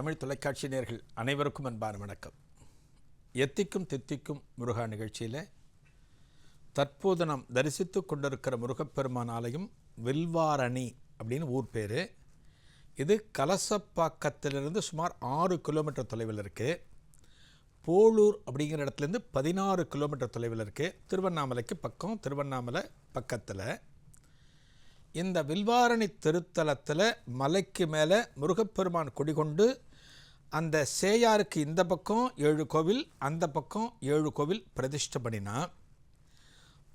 தமிழ் தொலைக்காட்சி நேர்கள் அனைவருக்கும் அன்பான வணக்கம். எத்திக்கும் தித்திக்கும் முருகா நிகழ்ச்சியில் தற்போது நாம் தரிசித்து கொண்டிருக்கிற முருகப்பெருமான் ஆலயம் வில்வாரணி அப்படின்னு ஊர் பேர். இது கலசப்பாக்கத்திலிருந்து சுமார் ஆறு கிலோமீட்டர் தொலைவில் இருக்குது போலூர் அப்படிங்கிற இடத்துலேருந்து பதினாறு கிலோமீட்டர் தொலைவில் இருக்குது திருவண்ணாமலைக்கு பக்கம் திருவண்ணாமலை பக்கத்தில். இந்த வில்வாரணி திருத்தலத்தில் மலைக்கு மேலே முருகப்பெருமான் கொடிகொண்டு அந்த சேயாருக்கு இந்த பக்கம் ஏழு கோவில் அந்த பக்கம் ஏழு கோவில் பிரதிஷ்டை பண்ணினா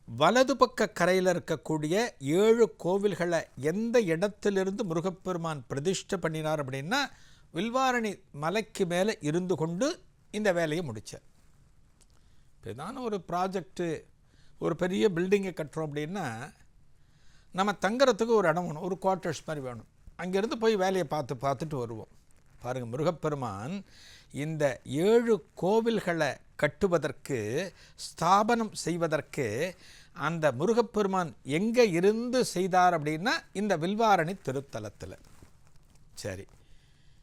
வலது பக்க கரையில் இருக்கக்கூடிய ஏழு கோவில்களை எந்த இடத்திலிருந்து முருகப்பெருமான் பிரதிஷ்டை பண்ணினார் அப்படின்னா வில்வாரணி மலைக்கு மேலே இருந்து கொண்டு இந்த வேலையை முடித்தார் இப்போதான ஒரு ப்ராஜெக்ட்டு ஒரு பெரிய பில்டிங்கை கட்டுறோம் அப்படின்னா நம்ம தங்குறதுக்கு ஒரு இடம் வேணும் ஒரு குவார்ட்டர்ஸ் மாதிரி வேணும். அங்கேருந்து போய் வேலையை பார்த்து பார்த்துட்டு வருவோம். பாருங்கள் முருகப்பெருமான் இந்த ஏழு கோவில்களை கட்டுவதற்கு ஸ்தாபனம் செய்வதற்கு அந்த முருகப்பெருமான் எங்கே இருந்து செய்தார் அப்படின்னா இந்த வில்வாரணி திருத்தலத்தில். சரி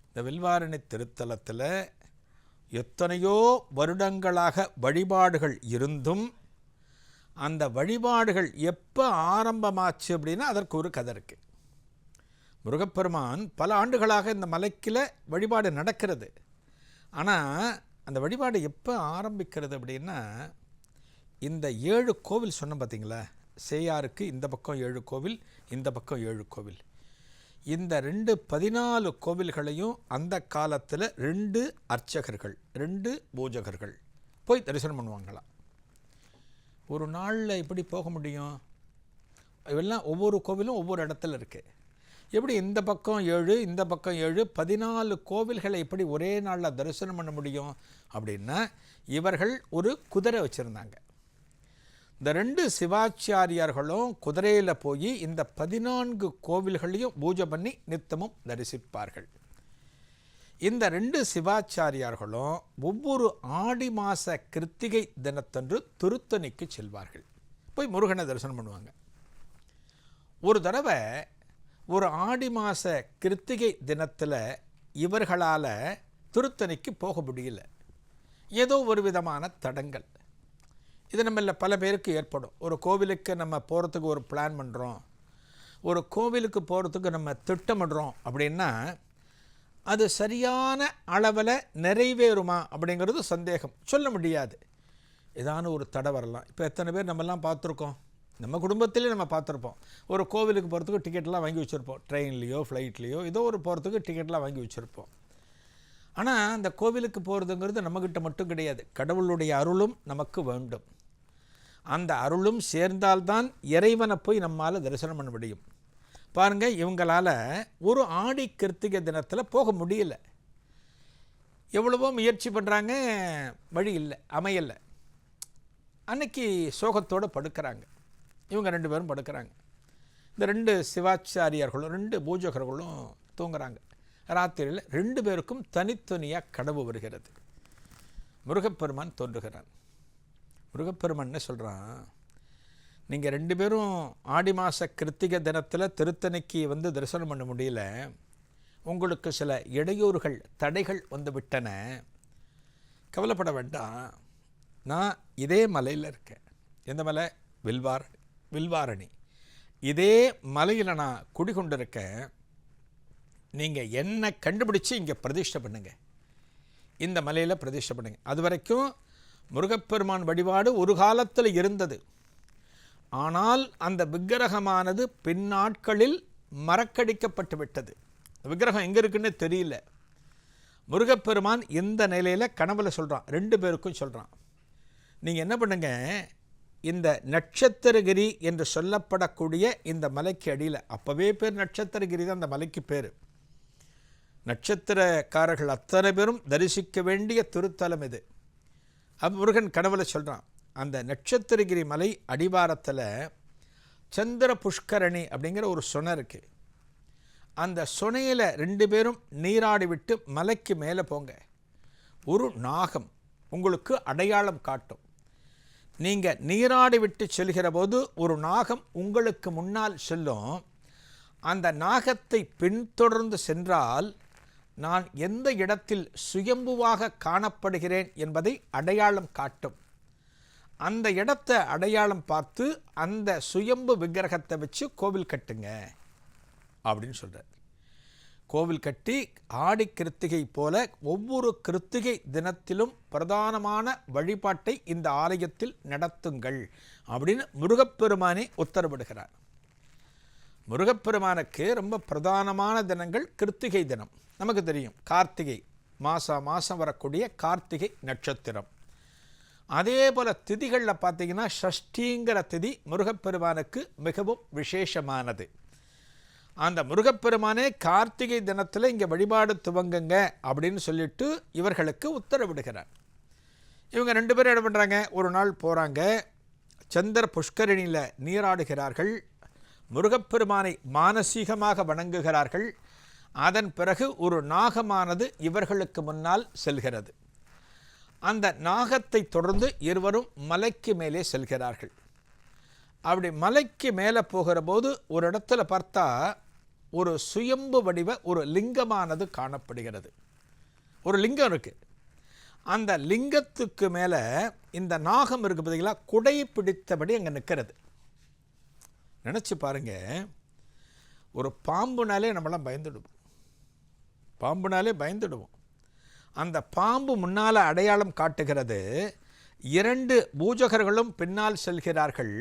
இந்த வில்வாரணி திருத்தலத்தில் எத்தனையோ வருடங்களாக வழிபாடுகள் இருந்தும் அந்த வழிபாடுகள் எப்போ ஆரம்பமாச்சு அப்படின்னா அதற்கு ஒரு கதை இருக்குது முருகப்பெருமான் பல ஆண்டுகளாக இந்த மலைக்கில் வழிபாடு நடக்கிறது. ஆனால் அந்த வழிபாடு எப்போ ஆரம்பிக்கிறது அப்படின்னா இந்த ஏழு கோவில் சொன்னோம் பார்த்தீங்களா சேயாருக்கு இந்த பக்கம் ஏழு கோவில் இந்த பக்கம் ஏழு கோவில். இந்த ரெண்டு பதினாலு கோவில்களையும் அந்த காலத்தில் ரெண்டு அர்ச்சகர்கள் ரெண்டு பூஜகர்கள் போய் தரிசனம் பண்ணுவாங்களாம். ஒரு நாளில் எப்படி போக முடியும்? இதெல்லாம் ஒவ்வொரு கோவிலும் ஒவ்வொரு இடத்துல இருக்குது எப்படி இந்த பக்கம் ஏழு இந்த பக்கம் ஏழு பதினாலு கோவில்களை எப்படி ஒரே நாளில் தரிசனம் பண்ண முடியும் அப்படின்னா இவர்கள் ஒரு குதிரை வச்சுருந்தாங்க. இந்த ரெண்டு சிவாச்சாரியார்களும் குதிரையில் போய் இந்த பதினான்கு கோவில்களையும் பூஜை பண்ணி நித்தமும் தரிசிப்பார்கள். இந்த ரெண்டு சிவாச்சாரியார்களும் ஒவ்வொரு ஆடி மாத கிருத்திகை தினத்தன்று திருத்தணிக்கு செல்வார்கள். போய் முருகனை தரிசனம் பண்ணுவாங்க. ஒரு தடவை ஒரு ஆடி மாத கிருத்திகை தினத்தில் இவர்களால் திருத்தணிக்கு போக முடியல. ஏதோ ஒரு விதமான தடங்கள். இது நம்மள பல பேருக்கு ஏற்படும். ஒரு கோவிலுக்கு நம்ம போகிறதுக்கு ஒரு பிளான் பண்ணுறோம் ஒரு கோவிலுக்கு போகிறதுக்கு நம்ம திட்டமிடுறோம் அப்படின்னா அது சரியான அளவில் நிறைவேறுமா அப்படிங்கிறது சந்தேகம். சொல்ல முடியாது. ஏதான ஒரு தடை வரலாம். இப்போ எத்தனை பேர் நம்மெல்லாம் பார்த்துருக்கோம். நம்ம குடும்பத்திலே நம்ம பார்த்துருப்போம். ஒரு கோவிலுக்கு போகிறதுக்கு டிக்கெட்லாம் வாங்கி வச்சுருப்போம். ட்ரெயின்லேயோ ஃப்ளைட்லேயோ ஏதோ ஒரு போகிறதுக்கு டிக்கெட்லாம் வாங்கி வச்சுருப்போம். ஆனால் அந்த கோவிலுக்கு போகிறதுங்கிறது நம்மக்கிட்ட மட்டும் கிடையாது. கடவுளுடைய அருளும் நமக்கு வேண்டும். அந்த அருளும் சேர்ந்தால்தான் இறைவனை போய் நம்மால் தரிசனம் பண்ண முடியும். பாருங்கள் இவங்களால் ஒரு ஆடி கிருத்திகை தினத்தில் போக முடியல. எவ்வளவோ முயற்சி பண்ணுறாங்க வழி இல்லை அமையலை. அன்னைக்கு சோகத்தோடு படுக்கிறாங்க. இவங்க ரெண்டு பேரும் படுக்கிறாங்க. இந்த ரெண்டு சிவாச்சாரியார்களும் ரெண்டு பூஜகர்களும் தூங்குறாங்க. ராத்திரியில் ரெண்டு பேருக்கும் தனித்தனியாக கடவு வருகிறது. முருகப்பெருமான் தோன்றுகிறான் முருகப்பெருமான் என்ன சொல்கிறான் நீங்கள் ரெண்டு பேரும் ஆடி மாத கிருத்திகை தினத்தில் திருத்தணிக்கு வந்து தரிசனம் பண்ண முடியல. உங்களுக்கு சில இடையூறுகள் தடைகள் வந்து விட்டன கவலைப்பட வேண்டாம். நான் இதே மலையில் இருக்கேன். எந்த மலை? வில்வார் வில்வாரணி. இதே மலையில் நான் குடிகொண்டிருக்கேன் நீங்கள் என்ன கண்டுபிடிச்சி இங்கே பிரதிஷ்டை பண்ணுங்கள் இந்த மலையில் பிரதிஷ்டை பண்ணுங்கள் அது வரைக்கும் முருகப்பெருமான் வழிபாடு ஒரு காலத்தில் இருந்தது. ஆனால் அந்த விக்கிரகமானது பின்னாட்களில் மறக்கடிக்கப்பட்டு விட்டது. விக்கிரகம் எங்கே இருக்குன்னு தெரியல. முருகப்பெருமான் இந்த நிலையில் கனவில் சொல்கிறான் ரெண்டு பேருக்கும் சொல்கிறான் நீங்கள் என்ன பண்ணுங்கள் இந்த நட்சத்திரகிரி என்று சொல்லப்படக்கூடிய இந்த மலைக்கு அடியில் அப்போவே பேர் நட்சத்திரகிரி தான் அந்த மலைக்கு பேர். நட்சத்திரக்காரர்கள் அத்தனை பேரும் தரிசிக்க வேண்டிய திருத்தலம் இது. அப்போ முருகன் கனவுல சொல்கிறான் அந்த நட்சத்திரகிரி மலை அடிவாரத்தில் சந்திர புஷ்கரணி அப்படிங்கிற ஒரு சுனை இருக்குது அந்த சுனையில் ரெண்டு பேரும் நீராடி விட்டு மலைக்கு மேலே போங்க. ஒரு நாகம் உங்களுக்கு அடையாளம் காட்டும். நீங்கள் நீராடி விட்டு செல்கிற போது ஒரு நாகம் உங்களுக்கு முன்னால் செல்லும். அந்த நாகத்தை பின்தொடர்ந்து சென்றால் நான் எந்த இடத்தில் சுயம்புவாக காணப்படுகிறேன் என்பதை அடையாளம் காட்டும். அந்த இடத்தை அடையாளம் பார்த்து அந்த சுயம்பு விக்கிரகத்தை வச்சு கோவில் கட்டுங்க. அப்படின்னு சொல்கிறார் கோவில் கட்டி ஆடி கிருத்திகை போல ஒவ்வொரு கிருத்திகை தினத்திலும் பிரதானமான வழிபாட்டை இந்த ஆலயத்தில் நடத்துங்கள் அப்படின்னு முருகப்பெருமானே உத்தரவிடுகிறார். முருகப்பெருமானுக்கு ரொம்ப பிரதானமான தினங்கள் கிருத்திகை தினம். நமக்கு தெரியும் கார்த்திகை மாதம் மாதம் வரக்கூடிய கார்த்திகை நட்சத்திரம். அதே போல் திதிகளில் பார்த்தீங்கன்னா ஷஷ்டிங்கிற திதி முருகப்பெருமானுக்கு மிகவும் விசேஷமானது. அந்த முருகப்பெருமானே கார்த்திகை தினத்தில் இங்கே வழிபாடு துவங்குங்க அப்படின்னு சொல்லிட்டு இவர்களுக்கு உத்தரவிடுகிறார். இவங்க ரெண்டு பேரும் என்ன பண்ணுறாங்க ஒரு நாள் போகிறாங்க சந்திர புஷ்கரிணியில் நீராடுகிறார்கள். முருகப்பெருமானை மானசீகமாக வணங்குகிறார்கள். அதன் பிறகு ஒரு நாகமானது இவர்களுக்கு முன்னால் செல்கிறது. அந்த நாகத்தை தொடர்ந்து இருவரும் மலைக்கு மேலே செல்கிறார்கள். அப்படி மலைக்கு மேலே போகிற போது ஒரு இடத்துல பார்த்தா ஒரு சுயம்பு வடிவ ஒரு லிங்கமானது காணப்படுகிறது. ஒரு லிங்கம் இருக்குது அந்த லிங்கத்துக்கு மேலே இந்த நாகம் இருக்குது பார்த்தீங்களா குடை பிடித்தபடி அங்கே நிற்கிறது நினச்சி பாருங்கள் ஒரு பாம்புனாலே நம்மளாம் பயந்துடுவோம். பாம்புனாலே பயந்துடுவோம். அந்த பாம்பு முன்னால் அடையாளம் காட்டுகிறது. இரண்டு பூஜகர்களும் பின்னால் செல்கிறார்கள்.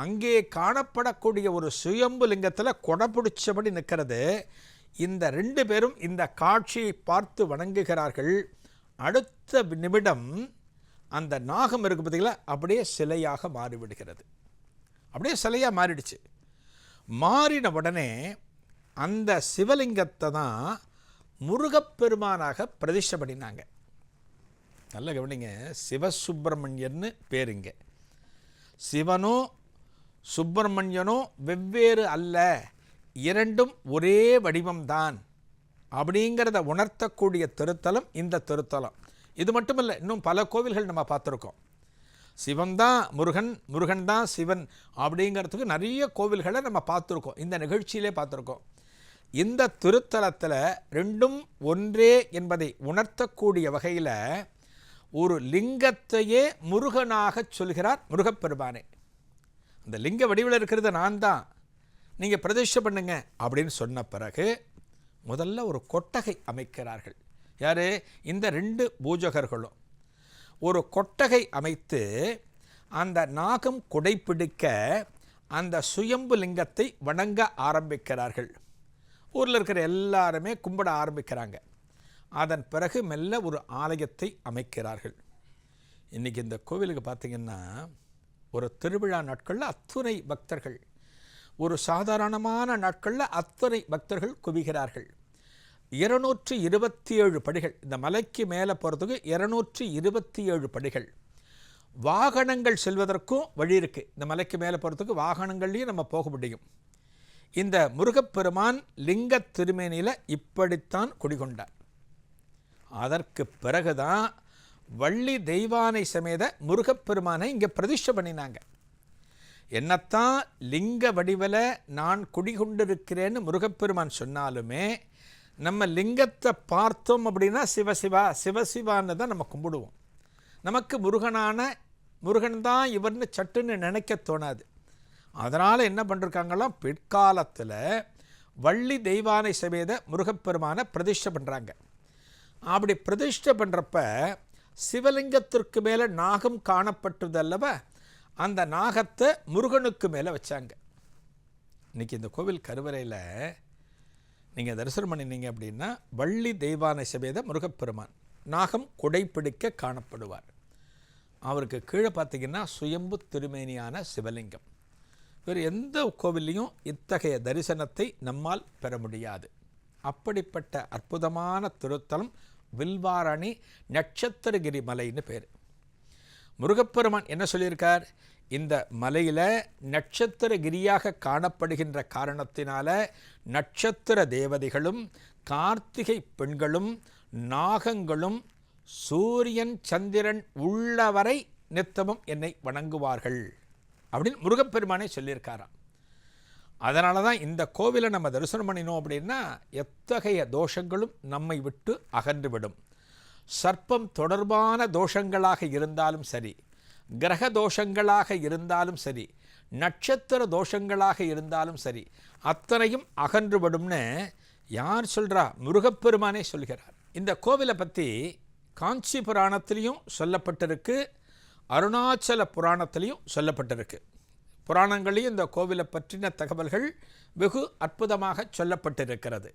அங்கே காணப்படக்கூடிய ஒரு சுயம்பு லிங்கத்தில் கொடப்பிடிச்சபடி நிற்கிறது. இந்த ரெண்டு பேரும் இந்த காட்சியை பார்த்து வணங்குகிறார்கள். அடுத்த நிமிடம் அந்த நாகம் இருக்கு பார்த்தீங்களா? அப்படியே சிலையாக மாறிவிடுகிறது. அப்படியே சிலையாக மாறிடுச்சு. மாறின உடனே அந்த சிவலிங்கத்தை தான் முருகப்பெருமானாக பிரதிஷ்டை பண்ணினாங்க நல்ல கவனிங்க. சிவசுப்பிரமணியன்னு பேருங்க சிவனோ சுப்பிரமணியனும் வெவ்வேறு அல்ல. இரண்டும் ஒரே வடிவம்தான். அப்படிங்கிறத உணர்த்தக்கூடிய திருத்தலம் இந்த திருத்தலம். இது மட்டும் இல்லை இன்னும் பல கோவில்கள் நம்ம பார்த்துருக்கோம். சிவன் தான் முருகன் முருகன் தான் சிவன் அப்படிங்கிறதுக்கு நிறைய கோவில்களை நம்ம பார்த்துருக்கோம். இந்த நிகழ்ச்சியிலே பார்த்துருக்கோம். இந்த திருத்தலத்தில் ரெண்டும் ஒன்றே என்பதை உணர்த்தக்கூடிய வகையில் ஒரு லிங்கத்தையே முருகனாக சொல்கிறார் முருகப்பெருமானே. இந்த லிங்க வடிவில் இருக்கிறது நான் தான். நீங்கள் பிரதிஷ்டை பண்ணுங்க அப்படின்னு சொன்ன பிறகு முதல்ல ஒரு கொட்டகை அமைக்கிறார்கள். யார்? இந்த ரெண்டு பூஜகர்களும். ஒரு கொட்டகை அமைத்து அந்த நாகம் குடைப்பிடிக்க அந்த சுயம்பு லிங்கத்தை வணங்க ஆரம்பிக்கிறார்கள். ஊரில் இருக்கிற எல்லாருமே கும்பிட ஆரம்பிக்கிறாங்க. அதன் பிறகு மெல்ல ஒரு ஆலயத்தை அமைக்கிறார்கள். இன்றைக்கி இந்த கோவிலுக்கு பார்த்திங்கன்னா ஒரு திருவிழா நாட்களில் அத்துணை பக்தர்கள். ஒரு சாதாரணமான நாட்களில் அத்துணை பக்தர்கள் குவிகிறார்கள். இருநூற்றி இருபத்தி ஏழு படிகள் இந்த மலைக்கு மேலே போகிறதுக்கு இருநூற்றி இருபத்தி ஏழு படிகள். வாகனங்கள் செல்வதற்கும் வழி இருக்குது இந்த மலைக்கு மேலே போகிறதுக்கு வாகனங்கள்லேயும் நம்ம போக முடியும். இந்த முருகப்பெருமான் லிங்க திருமேனியில் இப்படித்தான் குடிகொண்டார். அதற்கு பிறகுதான் வள்ளி தெய்வானை சமேத முருகப்பெருமானை இங்கே பிரதிஷ்டை பண்ணினாங்க. என்னத்தான் லிங்க வடிவில் நான் குடிகொண்டிருக்கிறேன்னு முருகப்பெருமான் சொன்னாலுமே நம்ம லிங்கத்தை பார்த்தோம் அப்படின்னா சிவசிவா சிவசிவான்னு தான் நம்ம கும்பிடுவோம். நமக்கு முருகனான முருகன் தான் இவர்னு சட்டுன்னு நினைக்க தோணாது. அதனால் என்ன பண்ணிருக்காங்களாம் பிற்காலத்தில் வள்ளி தெய்வானை சமேத முருகப்பெருமானை பிரதிஷ்டை பண்ணுறாங்க அப்படி பிரதிஷ்டை பண்ணுறப்ப சிவலிங்கத்திற்கு மேலே நாகம் காணப்பட்டது அல்லவா அந்த நாகத்தை முருகனுக்கு மேலே வச்சாங்க. இன்றைக்கி இந்த கோவில் கருவறையில் நீங்கள் தரிசனம் பண்ணினீங்க அப்படின்னா வள்ளி தெய்வானை சபேத முருகப்பெருமான் நாகம் குடைப்பிடிக்க காணப்படுவார். அவருக்கு கீழே பார்த்தீங்கன்னா சுயம்பு திருமேனியான சிவலிங்கம். வேறு எந்த கோவில்லையும் இத்தகைய தரிசனத்தை நம்மால் பெற முடியாது. அப்படிப்பட்ட அற்புதமான திருத்தலம் வில்வாரணி நட்சத்திரகிரி மலைன்னு பேர். முருகப்பெருமான் என்ன சொல்லியிருக்கார்? இந்த மலையில் நட்சத்திரகிரியாக காணப்படுகின்ற காரணத்தினால நட்சத்திர தேவதைகளும் கார்த்திகை பெண்களும் நாகங்களும் சூரியன் சந்திரன் உள்ளவரை நித்தமும் என்னை வணங்குவார்கள் அப்படின்னு முருகப்பெருமானே சொல்லியிருக்காராம். அதனால தான் இந்த கோவிலை நம்ம தரிசனம் பண்ணினோம் அப்படின்னா எத்தகைய தோஷங்களும் நம்மை விட்டு அகன்றுவிடும். சர்ப்பம் தொடர்பான தோஷங்களாக இருந்தாலும் சரி கிரக தோஷங்களாக இருந்தாலும் சரி நட்சத்திர தோஷங்களாக இருந்தாலும் சரி அத்தனையும் அகன்றுபடும்னு யார் சொல்கிறா முருகப்பெருமானே சொல்கிறார். இந்த கோவிலை பற்றி காஞ்சி புராணத்திலையும் சொல்லப்பட்டிருக்கு அருணாச்சல புராணத்திலையும் சொல்லப்பட்டிருக்கு. புராணங்களையும் இந்த கோவிலை பற்றின தகவல்கள் வெகு அற்புதமாக சொல்லப்பட்டிருக்கிறது.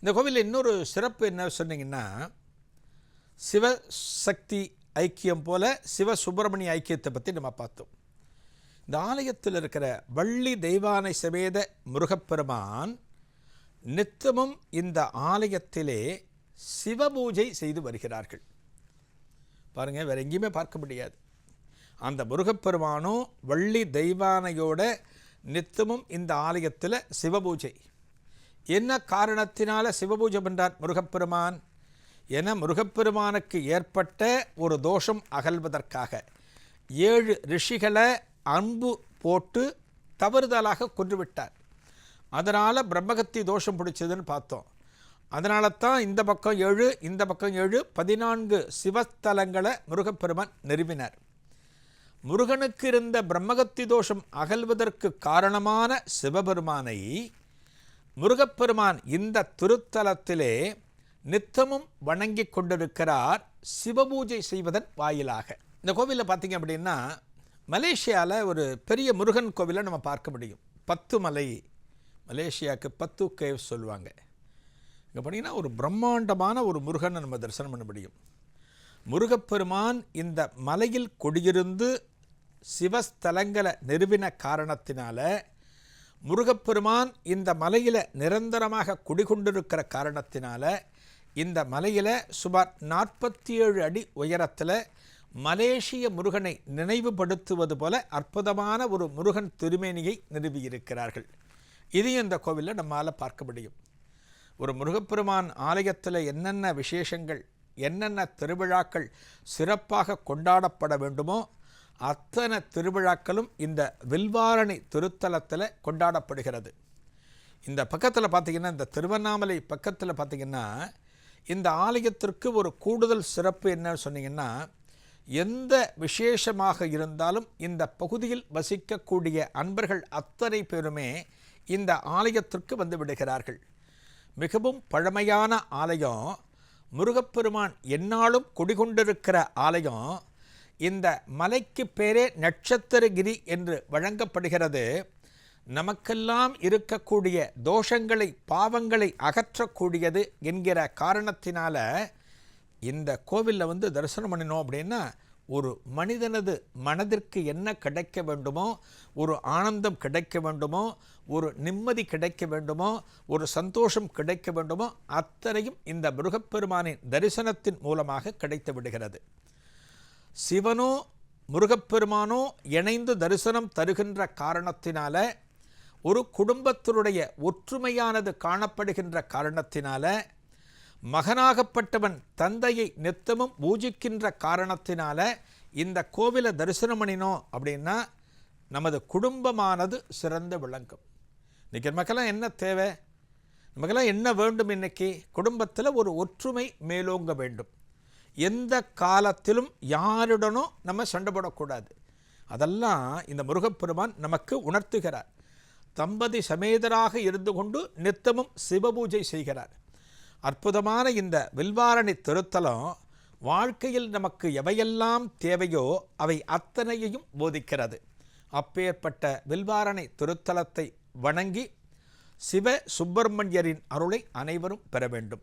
இந்த கோவிலில் இன்னொரு சிறப்பு என்ன சொன்னீங்கன்னா சிவசக்தி ஐக்கியம் போல சிவ சுப்பிரமணிய ஐக்கியத்தை பற்றி நம்ம பார்த்தோம். இந்த ஆலயத்தில் இருக்கிற வள்ளி தெய்வானை சமேத முருகப்பெருமான் நித்தமும் இந்த ஆலயத்திலே சிவபூஜை செய்து வருகிறார்கள். பாருங்கள் வேறு எங்கேயுமே பார்க்க முடியாது. அந்த முருகப்பெருமானும் வள்ளி தெய்வானையோட நித்தமும் இந்த ஆலயத்தில் சிவபூஜை. என்ன காரணத்தினால சிவபூஜை பண்ணுறார் முருகப்பெருமான்? என முருகப்பெருமானுக்கு ஏற்பட்ட ஒரு தோஷம் அகல்வதற்காக ஏழு ரிஷிகளை அன்பு போட்டு தவறுதலாக கொன்றுவிட்டார். அதனால் பிரம்மகத்தி தோஷம் பிடிச்சதுன்னு பார்த்தோம். அதனால தான் இந்த பக்கம் ஏழு இந்த பக்கம் ஏழு பதினான்கு சிவஸ்தலங்களை முருகப்பெருமான் நிறுவினார். முருகனுக்கு இருந்த பிரம்மகத்தி தோஷம் அகல்வதற்கு காரணமான சிவபெருமானை முருகப்பெருமான் இந்த திருத்தலத்திலே நித்தமும் வணங்கி கொண்டிருக்கிறார் சிவபூஜை செய்வதன் வாயிலாக. இந்த கோவிலில் பார்த்தீங்க அப்படின்னா மலேசியாவில் ஒரு பெரிய முருகன் கோவிலை நம்ம பார்க்க முடியும். பத்து மலை. மலேசியாவுக்கு பத்து கேவ் சொல்லுவாங்க. இங்கே பார்த்தீங்கன்னா ஒரு பிரம்மாண்டமான ஒரு முருகனை நம்ம தரிசனம் பண்ண முடியும். முருகப்பெருமான் இந்த மலையில் கொடியிருந்து சிவஸ்தலங்களை நிறுவின காரணத்தினால முருகப்பெருமான் இந்த மலையில் நிரந்தரமாக குடிகொண்டிருக்கிற காரணத்தினால இந்த மலையில் சுமார் நாற்பத்தி ஏழு அடி உயரத்தில் மலேசிய முருகனை நினைவுபடுத்துவது போல அற்புதமான ஒரு முருகன் திருமேனியை நிறுவியிருக்கிறார்கள். இதையும் இந்த கோவிலில் நம்மால் பார்க்க முடியும். ஒரு முருகப்பெருமான் ஆலயத்தில் என்னென்ன விசேஷங்கள் என்னென்ன திருவிழாக்கள் சிறப்பாக கொண்டாடப்பட வேண்டுமோ அத்தனை திருவிழாக்களும் இந்த வில்வாரணி திருத்தலத்தில் கொண்டாடப்படுகிறது. இந்த பக்கத்தில் பார்த்திங்கன்னா இந்த திருவண்ணாமலை பக்கத்தில் பார்த்திங்கன்னா இந்த ஆலயத்திற்கு ஒரு கூடுதல் சிறப்பு என்னன்னு சொன்னீங்கன்னா எந்த விசேஷமாக இருந்தாலும் இந்த பகுதியில் வசிக்கக்கூடிய அன்பர்கள் அத்தனை பேருமே இந்த ஆலயத்திற்கு வந்து விடுகிறார்கள். மிகவும் பழமையான ஆலயம் முருகப்பெருமான் எந்நாளும் குடிகொண்டிருக்கிற ஆலயம் இந்த மலைக்கு பேரே நட்சத்திரகிரி என்று வழங்கப்படுகிறது. நமக்கெல்லாம் இருக்கக்கூடிய தோஷங்களை பாவங்களை அகற்றக்கூடியது என்கிற காரணத்தினால இந்த கோவிலில் வந்து தரிசனம் பண்ணினோம் அப்படின்னா ஒரு மனிதனது மனதிற்கு என்ன கிடைக்க வேண்டுமோ ஒரு ஆனந்தம் கிடைக்க வேண்டுமோ ஒரு நிம்மதி கிடைக்க வேண்டுமோ ஒரு சந்தோஷம் கிடைக்க வேண்டுமோ அத்தனையும் இந்த முருகப்பெருமானின் தரிசனத்தின் மூலமாக கிடைத்து விடுகிறது. சிவனோ முருகப்பெருமானோ இணைந்து தரிசனம் தருகின்ற காரணத்தினால ஒரு குடும்பத்தினுடைய ஒற்றுமையானது காணப்படுகின்ற காரணத்தினால மகனாகப்பட்டவன் தந்தையை நித்தமும் பூஜிக்கின்ற காரணத்தினால இந்த கோவிலை தரிசனம் பண்ணினோம் அப்படின்னா நமது குடும்பமானது சிறந்து விளங்கும். இன்றைக்கி நமக்கெல்லாம் என்ன தேவை? நமக்கெல்லாம் என்ன வேண்டும் இன்னைக்கு? குடும்பத்தில் ஒரு ஒற்றுமை மேலோங்க வேண்டும். எந்த காலத்திலும் யாருடனும் நம்ம சண்டை போடக்கூடாது அதெல்லாம் இந்த முருகப்பெருமான் நமக்கு உணர்த்துகிறார். தம்பதி சமேதராக இருந்து கொண்டு நித்தமும் சிவபூஜை செய்கிறார். அற்புதமான இந்த வில்வாரணி திருத்தலம் வாழ்க்கையில் நமக்கு எவையெல்லாம் தேவையோ அவை அத்தனையையும் போதிக்கிறது. அப்பேற்பட்ட வில்வாரணை திருத்தலத்தை வணங்கி சிவ சுப்பிரமணியரின் அருளை அனைவரும் பெற வேண்டும்.